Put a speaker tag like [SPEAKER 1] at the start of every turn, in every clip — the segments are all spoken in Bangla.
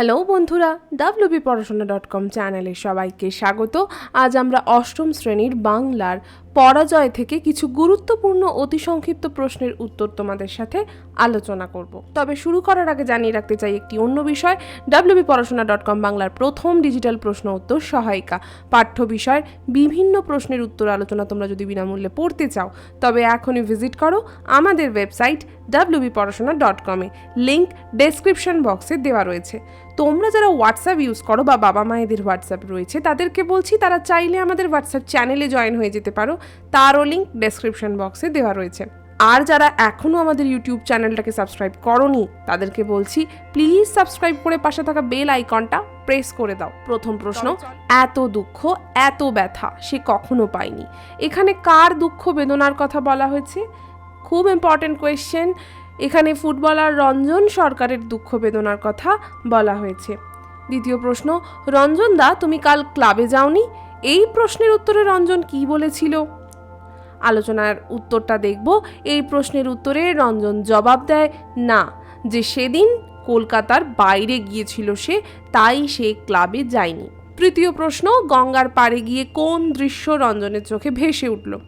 [SPEAKER 1] হ্যালো বন্ধুরা ডাব্লিউবি পড়াশোনা ডট কম চ্যানেলে সবাইকে স্বাগত। আজ আমরা অষ্টম শ্রেণির বাংলার পরাজয় থেকে কিছু গুরুত্বপূর্ণ, অতি সংক্ষিপ্ত প্রশ্নের উত্তর তোমাদের সাথে আলোচনা করব। তবে শুরু করার আগে জানিয়ে রাখতে চাই একটি অন্য বিষয়। ডাব্লিউবি পড়াশোনা ডট কম বাংলার প্রথম ডিজিটাল প্রশ্ন উত্তর সহায়িকা। পাঠ্য বিষয়ের বিভিন্ন প্রশ্নের উত্তর আলোচনা তোমরা যদি বিনামূল্যে পড়তে চাও, তবে এখনই ভিজিট করো আমাদের ওয়েবসাইট ডাব্লিউবি পড়াশোনা ডট কমে লিঙ্ক ডেসক্রিপশন বক্সে দেওয়া রয়েছে। তোমরা যারা হোয়াটসঅ্যাপ ইউজ করো বা বাবা মায়েদের হোয়াটসঅ্যাপ রয়েছে তাদেরকে বলছি তারা চাইলে আমাদের হোয়াটসঅ্যাপ চ্যানেলে জয়েন হয়ে যেতে পারো। তারও লিঙ্ক ডেসক্রিপশন বক্সে দেওয়া রয়েছে। আর যারা এখনও আমাদের ইউটিউব চ্যানেলটাকে সাবস্ক্রাইব করনি তাদেরকে বলছি প্লিজ সাবস্ক্রাইব করে পাশে থাকা বেল আইকনটা প্রেস করে দাও। প্রথম প্রশ্ন এত দুঃখ এত ব্যথা সে কখনো পায়নি। এখানে কার দুঃখ বেদনার কথা বলা হয়েছে? খুব ইম্পর্টেন্ট কোয়েশ্চেন এখানে ফুটবলার রঞ্জন সরকারের দুঃখ বেদনার কথা বলা হয়েছে। দ্বিতীয় প্রশ্ন, রঞ্জন দা, তুমি কাল ক্লাবে যাওনি? এই প্রশ্নের উত্তরে রঞ্জন কি বলেছিল? আলোচনার উত্তরটা দেখব। এই প্রশ্নের উত্তরে রঞ্জন জবাব দেয়, না, যে সেদিন কলকাতার বাইরে গিয়েছিল সে, তাই সে ক্লাবে যায়নি। তৃতীয় প্রশ্ন, গঙ্গার পাড়ে গিয়ে কোন দৃশ্য রঞ্জনের চোখে ভেসে উঠল?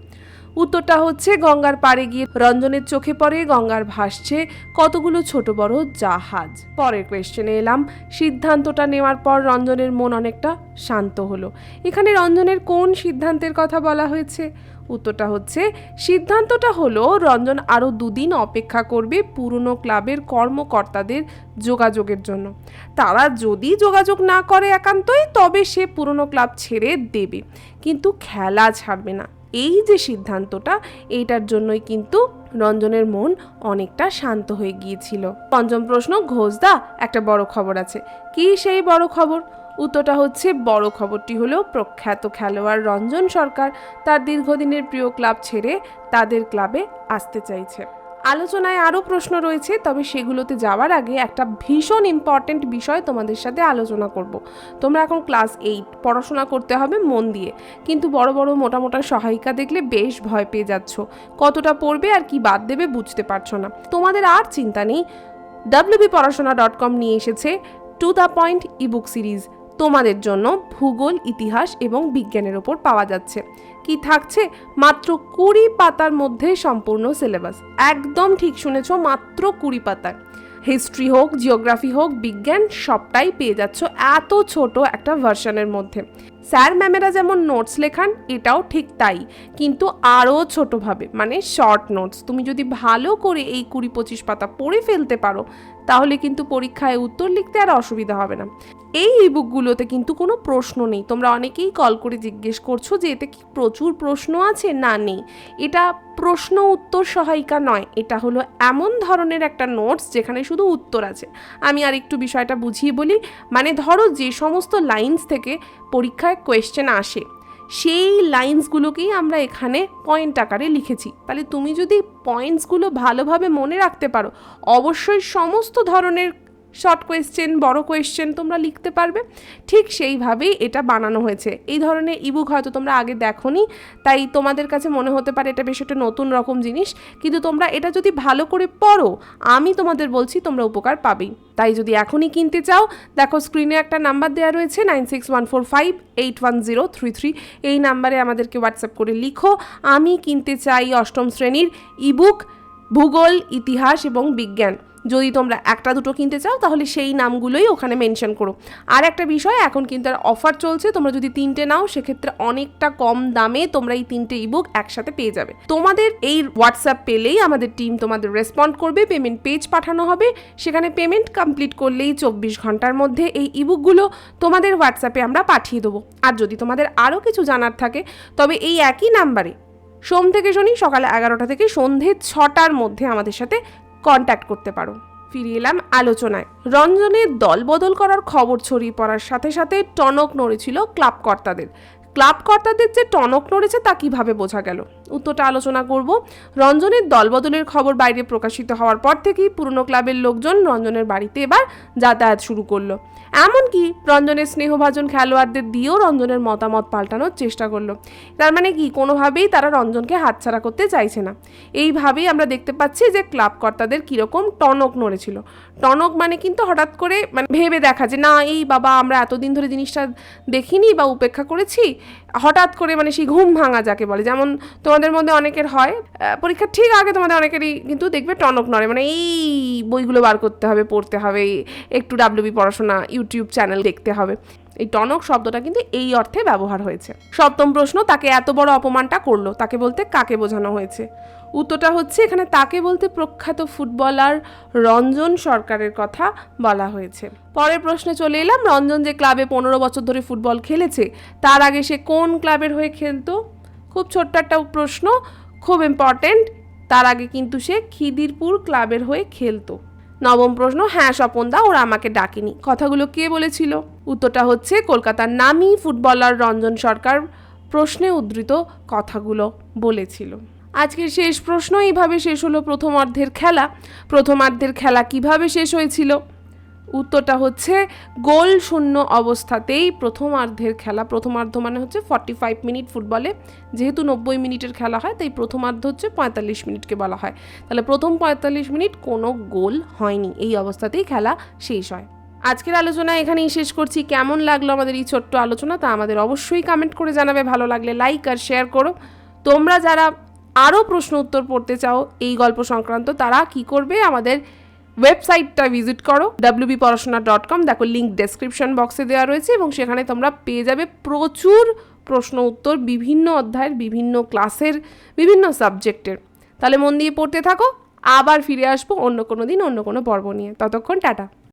[SPEAKER 1] উত্তরটা হচ্ছে গঙ্গার পাড়ে গিয়ে রঞ্জনের চোখে পড়ে, গঙ্গার ভাসছে কতগুলো ছোট বড় জাহাজ। পরের কোয়েশ্চেনে এলাম, সিদ্ধান্তটা নেওয়ার পর রঞ্জনের মন অনেকটা শান্ত হলো। এখানে রঞ্জনের কোন সিদ্ধান্তের কথা বলা হয়েছে? উত্তরটা হচ্ছে, সিদ্ধান্তটা হলো রঞ্জন আরও দুদিন অপেক্ষা করবে পুরনো ক্লাবের কর্মকর্তাদের যোগাযোগের জন্য। তারা যদি যোগাযোগ না করে একান্তই, তবে সে পুরনো ক্লাব ছেড়ে দেবে। কিন্তু খেলা ছাড়বে না। এই যে সিদ্ধান্তটা, এইটার জন্যই কিন্তু রঞ্জনের মন অনেকটা শান্ত হয়ে গিয়েছিল। পঞ্চম প্রশ্ন, ঘোষদা, একটা বড় খবর আছে। কি সেই বড় খবর? উত্তরটা হচ্ছে, বড় খবরটি হলো প্রখ্যাত খেলোয়াড় রঞ্জন সরকার তার দীর্ঘদিনের প্রিয় ক্লাব ছেড়ে তাদের ক্লাবে আসতে চাইছে। আলোচনায় আরও প্রশ্ন রয়েছে, তবে সেগুলোতে যাওয়ার আগে একটা ভীষণ ইম্পর্ট্যান্ট বিষয় তোমাদের সাথে আলোচনা করব। তোমরা এখন ক্লাস এইট পড়াশোনা করতে হবে মন দিয়ে। কিন্তু বড় বড় মোটা মোটা সহায়িকা দেখলে বেশ ভয় পেয়ে যাচ্ছ। কতটা পড়বে আর কি বাদ দেবে বুঝতে পারছ না। তোমাদের আর চিন্তা নেই। ডাব্লিউবি পড়াশোনা ডট কম নিয়ে এসেছে। To the point ebook series তোমাদের জন্য ভূগোল, ইতিহাস এবং বিজ্ঞানের ওপর পাওয়া যাচ্ছে। কি থাকছে? মাত্র কুড়ি পাতার মধ্যে সম্পূর্ণ সিলেবাস। একদম ঠিক শুনেছ, মাত্র কুড়ি পাতার। হিস্ট্রি হোক, জিওগ্রাফি হোক, বিজ্ঞান, সবটাই পেয়ে যাচ্ছ এত ছোট একটা ভার্সনের মধ্যে। স্যার ম্যামেরা যেমন নোটস লেখান, এটাও ঠিক তাই। কিন্তু আরও ছোটোভাবে মানে শর্ট নোটস। তুমি যদি ভালো করে এই কুড়ি পঁচিশ পাতা পড়ে ফেলতে পারো তাহলে কিন্তু পরীক্ষায় উত্তর লিখতে আর অসুবিধা হবে না। এই ইবুকগুলোতে কিন্তু কোনো প্রশ্ন নেই। তোমরা অনেকেই কল করে জিজ্ঞেস করছ যে এতে কি প্রচুর প্রশ্ন আছে? না, নেই। এটা প্রশ্ন উত্তর সহায়িকা নয়। এটা হলো এমন ধরনের একটা নোটস যেখানে শুধু উত্তর আছে। আমি আর একটু বিষয়টা বুঝিয়ে বলি। মানে ধরো যে সমস্ত লাইন্স থেকে পরীক্ষায় কোয়েশ্চেন আসে সেই লাইন্সগুলোকেই আমরা এখানে পয়েন্ট আকারে লিখেছি। তাহলে তুমি যদি পয়েন্টসগুলো ভালোভাবে মনে রাখতে পারো, অবশ্যই সমস্ত ধরনের শর্ট কোয়েশ্চেন বড় কোয়েশ্চেন তোমরা লিখতে পারবে। ঠিক সেইভাবেই এটা বানানো হয়েছে। এই ধরনের ইবুক হয়তো তোমরা আগে দেখোনি, তাই তোমাদের কাছে মনে হতে পারে এটা বেশ একটা নতুন রকম জিনিস। কিন্তু তোমরা এটা যদি ভালো করে পড়ো, আমি তোমাদের বলছি তোমরা উপকার পাবেই। তাই যদি এখনই কিনতে চাও, দেখো স্ক্রিনে একটা নাম্বার দেওয়া রয়েছে nine six one four five eight one zero three three এই নাম্বারে আমাদেরকে হোয়াটসঅ্যাপ করে লিখো, আমি কিনতে চাই অষ্টম শ্রেণির ইবুক ভূগোল, ইতিহাস এবং বিজ্ঞান। যদি তোমরা একটা দুটো কিনতে চাও, তাহলে সেই নামগুলোই ওখানে মেনশন করো। আর একটা বিষয়, এখন কিন্তু আর অফার চলছে, তোমরা যদি তিনটে নাও, সেক্ষেত্রে অনেকটা কম দামে তোমরা এই তিনটে ইবুক একসাথে পেয়ে যাবে। তোমাদের এই হোয়াটসঅ্যাপ পেলেই আমাদের টিম তোমাদের রেসপন্ড করবে পেমেন্ট পেজ পাঠানো হবে। সেখানে পেমেন্ট কমপ্লিট করলেই চব্বিশ ঘণ্টার মধ্যে এই ইবুকগুলো তোমাদের হোয়াটসঅ্যাপে আমরা পাঠিয়ে দেবো। আর যদি তোমাদের আরও কিছু জানার থাকে, তবে এই একই নাম্বারে সোম থেকে শনি, সকালে এগারোটা থেকে সন্ধে ছটার মধ্যে আমাদের সাথে কন্ট্যাক্ট করতে পারো। ফিরে এলাম আলোচনায়। রঞ্জনের দলবদল করার খবর ছড়িয়ে পড়ার সাথে সাথে টনক নড়েছিল ক্লাব কর্তাদের ক্লাব কর্তাদের যে টনক নড়েছে তা কীভাবে বোঝা গেল? উত্তরটা আলোচনা করব রঞ্জনের দলবদলের খবর বাইরে প্রকাশিত হওয়ার পর থেকেই পুরনো ক্লাবের লোকজন রঞ্জনের বাড়িতে এবার যাতায়াত শুরু করল। এমনকি রঞ্জনের স্নেহভাজন খেলোয়াড়দের দিয়েও রঞ্জনের মতামত পাল্টানোর চেষ্টা করল। তার মানে কি? কোনোভাবেই তারা রঞ্জনকে হাতছাড়া করতে চাইছে না। এইভাবেই আমরা দেখতে পাচ্ছি যে ক্লাব কর্তাদের কীরকম টনক নড়েছিল। টনক মানে কিন্তু হঠাৎ করে মানে ভেবে দেখা যে, না, এই বাবা, আমরা এতদিন ধরে জিনিসটা দেখিনি বা উপেক্ষা করেছি হঠাৎ করে মানে সেই ঘুম ভাঙা যাকে বলে, যেমন তোমাদের মধ্যে অনেকের হয় পরীক্ষার ঠিক আগে তোমাদের অনেকেরই কিন্তু দেখবে টনক নড়ে মানে এই বইগুলো বার করতে হবে, পড়তে হবে একটু ডাব্লিউবি পড়াশোনা ইউটিউব চ্যানেল দেখতে হবে। এই টনক শব্দটা কিন্তু এই অর্থে ব্যবহার হয়েছে। সপ্তম প্রশ্ন, তাকে এত বড় অপমানটা করল, তাকে বলতে কাকে বোঝানো হয়েছে? উত্তরটা হচ্ছে, এখানে তাকে বলতে প্রখ্যাত ফুটবলার রঞ্জন সরকারের কথা বলা হয়েছে। পরের প্রশ্নে চলে এলাম, রঞ্জন যে ক্লাবে পনেরো বছর ধরে ফুটবল খেলেছে, তার আগে সে কোন ক্লাবের হয়ে খেলতো? খুব ছোট্ট একটা প্রশ্ন, খুব ইম্পর্টেন্ট তার আগে কিন্তু সে খিদিরপুর ক্লাবের হয়ে খেলতো। নবম প্রশ্ন হ্যাঁ স্বপনদা ওরা আমাকে ডাকেনি। কথাগুলো কে বলেছিল? উত্তরটা হচ্ছে কলকাতার নামি ফুটবলার রঞ্জন সরকার প্রশ্নে উদ্ধৃত কথাগুলো বলেছিল। আজকের শেষ প্রশ্ন, এইভাবে শেষ হলো প্রথমার্ধের খেলা। প্রথমার্ধের খেলা কীভাবে শেষ হয়েছিল? উত্তরটা হচ্ছে গোল শূন্য অবস্থাতেই প্রথমার্ধের খেলা। প্রথমার্ধ মানে হচ্ছে ফর্টি ফাইভ মিনিট ফুটবলে যেহেতু নব্বই মিনিটের খেলা হয়, তাই প্রথমার্ধ হচ্ছে পঁয়তাল্লিশ মিনিটকে বলা হয়। তাহলে প্রথম পঁয়তাল্লিশ মিনিট কোনো গোল হয়নি। এই অবস্থাতেই খেলা শেষ হয়। আজকের আলোচনা এখানেই শেষ করছি। কেমন লাগল আমাদের এই ছোট্ট আলোচনা তা আমাদের অবশ্যই কমেন্ট করে জানাবে। ভালো লাগলে লাইক আর শেয়ার করো। তোমরা যারা আরও প্রশ্ন উত্তর পড়তে চাও এই গল্প সংক্রান্ত, তারা কি করবে? আমাদের ওয়েবসাইটটা ভিজিট করো ডাব্লিউবি পড়াশোনা ডট কম দেখো লিঙ্ক ডেসক্রিপশন বক্সে দেওয়া রয়েছে এবং সেখানে তোমরা পেয়ে যাবে প্রচুর প্রশ্ন উত্তর, বিভিন্ন অধ্যায়ের, বিভিন্ন ক্লাসের বিভিন্ন সাবজেক্টের তাহলে মন দিয়ে পড়তে থাকো, আবার ফিরে আসব অন্য কোনো দিন, অন্য কোনো পর্ব নিয়ে। ততক্ষণ টাটা।